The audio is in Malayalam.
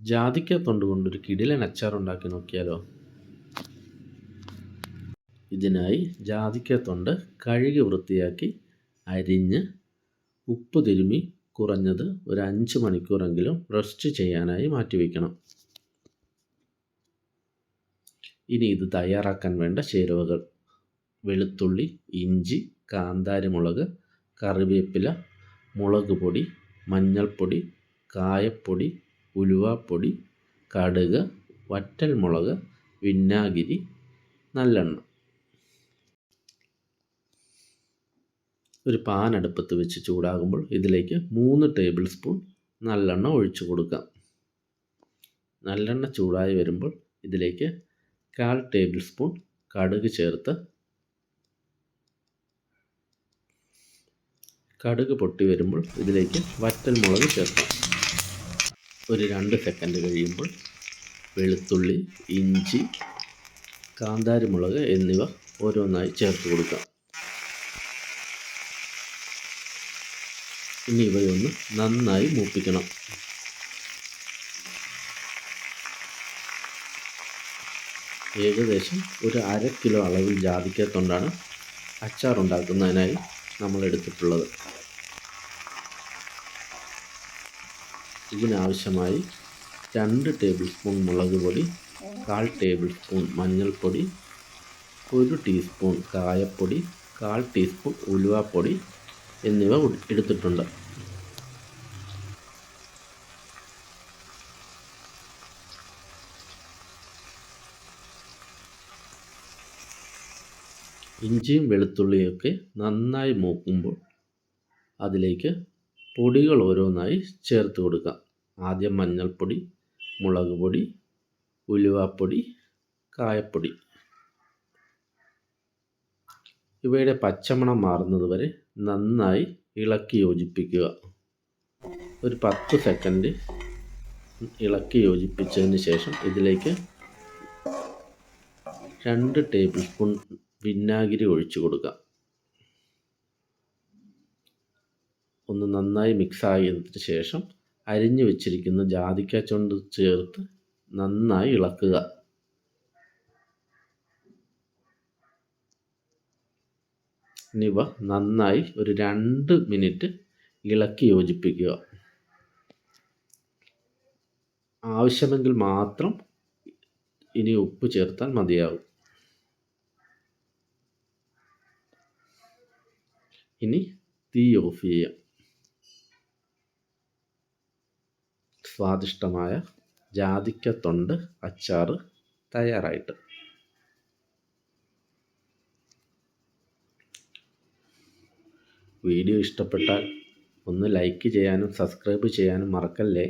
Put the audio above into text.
ജാതിക്ക തൊണ്ട് കൊണ്ട് ഒരു കിടിലൻ അച്ചാർ ഉണ്ടാക്കി നോക്കിയാലോ? ഇതിനായി ജാതിക്ക തൊണ്ട് കഴുകി വൃത്തിയാക്കി അരിഞ്ഞ് ഉപ്പ് തിരുമി കുറഞ്ഞത് ഒരു അഞ്ച് മണിക്കൂറെങ്കിലും റെസ്റ്റ് ചെയ്യാനായി മാറ്റി വയ്ക്കണം. ഇനി ഇത് തയ്യാറാക്കാൻ വേണ്ട ചേരുവകൾ. വെളുത്തുള്ളി ഇഞ്ചി കാന്താരിമുളക് കറിവേപ്പില മുളക് പൊടി മഞ്ഞൾപ്പൊടി കായപ്പൊടി ഉലുവാപ്പൊടി കടുക് വറ്റൽമുളക് വിന്നാഗിരി നല്ലെണ്ണ. ഒരു പാൻ അടുപ്പത്ത് വെച്ച് ചൂടാകുമ്പോൾ ഇതിലേക്ക് മൂന്ന് ടേബിൾ സ്പൂൺ നല്ലെണ്ണ ഒഴിച്ചു കൊടുക്കാം. നല്ലെണ്ണ ചൂടായി വരുമ്പോൾ ഇതിലേക്ക് കാൽ ടേബിൾ സ്പൂൺ കടുക് ചേർത്ത് കടുക് പൊട്ടി വരുമ്പോൾ ഇതിലേക്ക് വറ്റൽമുളക് ചേർക്കാം. ഒരു രണ്ട് സെക്കൻഡ് കഴിയുമ്പോൾ വെളുത്തുള്ളി ഇഞ്ചി കാന്താരി മുളക് എന്നിവ ഓരോന്നായി ചേർത്ത് കൊടുക്കാം. ഇനി ഇവയൊന്ന് നന്നായി മൂപ്പിക്കണം. ഏകദേശം ഒരു അര കിലോ അളവിൽ ജാതിക്കത്തൊണ്ടാണ് അച്ചാർ ഉണ്ടാക്കുന്നതിനായി നമ്മൾ എടുത്തിട്ടുള്ളത് ഇതിനാവശ്യമായി രണ്ട് ടേബിൾ സ്പൂൺ മുളക് പൊടി കാൽ ടേബിൾ സ്പൂൺ മഞ്ഞൾപ്പൊടി ഒരു ടീസ്പൂൺ കായപ്പൊടി കാൽ ടീസ്പൂൺ ഉലുവാപ്പൊടി എന്നിവ എടുത്തിട്ടുണ്ട്. ഇഞ്ചിയും വെളുത്തുള്ളിയൊക്കെ നന്നായി മൂക്കുമ്പോൾ അതിലേക്ക് പൊടികൾ ഓരോന്നായി ചേർത്ത് കൊടുക്കാം ആദ്യം മഞ്ഞൾപ്പൊടി മുളക് പൊടി ഉലുവാപ്പൊടി കായപ്പൊടി. ഇവയുടെ പച്ചമണം മാറുന്നത് വരെ നന്നായി ഇളക്കി യോജിപ്പിക്കുക. ഒരു പത്ത് സെക്കൻഡ് ഇളക്കി യോജിപ്പിച്ചതിന് ശേഷം ഇതിലേക്ക് രണ്ട് ടേബിൾ സ്പൂൺ വിനാഗിരി ഒഴിച്ചു കൊടുക്കുക. ഒന്ന് നന്നായി മിക്സ് ആയതിന് ശേഷം അരിഞ്ഞു വെച്ചിരിക്കുന്ന ജാതിക്ക ചുണ്ട് ചേർത്ത് നന്നായി ഇളക്കുക. എന്നിവ നന്നായി ഒരു രണ്ട് മിനിറ്റ് ഇളക്കി യോജിപ്പിക്കുക. ആവശ്യമെങ്കിൽ മാത്രം ഇനി ഉപ്പ് ചേർത്താൽ മതിയാവും. ഇനി തീ ഓഫ് ചെയ്യാം. സ്വാദിഷ്ടമായ ജാതിക്കത്തൊണ്ട് അച്ചാർ തയ്യാറായിട്ട്. വീഡിയോ ഇഷ്ടപ്പെട്ടാൽ ഒന്ന് ലൈക്ക് ചെയ്യാനും സബ്സ്ക്രൈബ് ചെയ്യാനും മറക്കല്ലേ?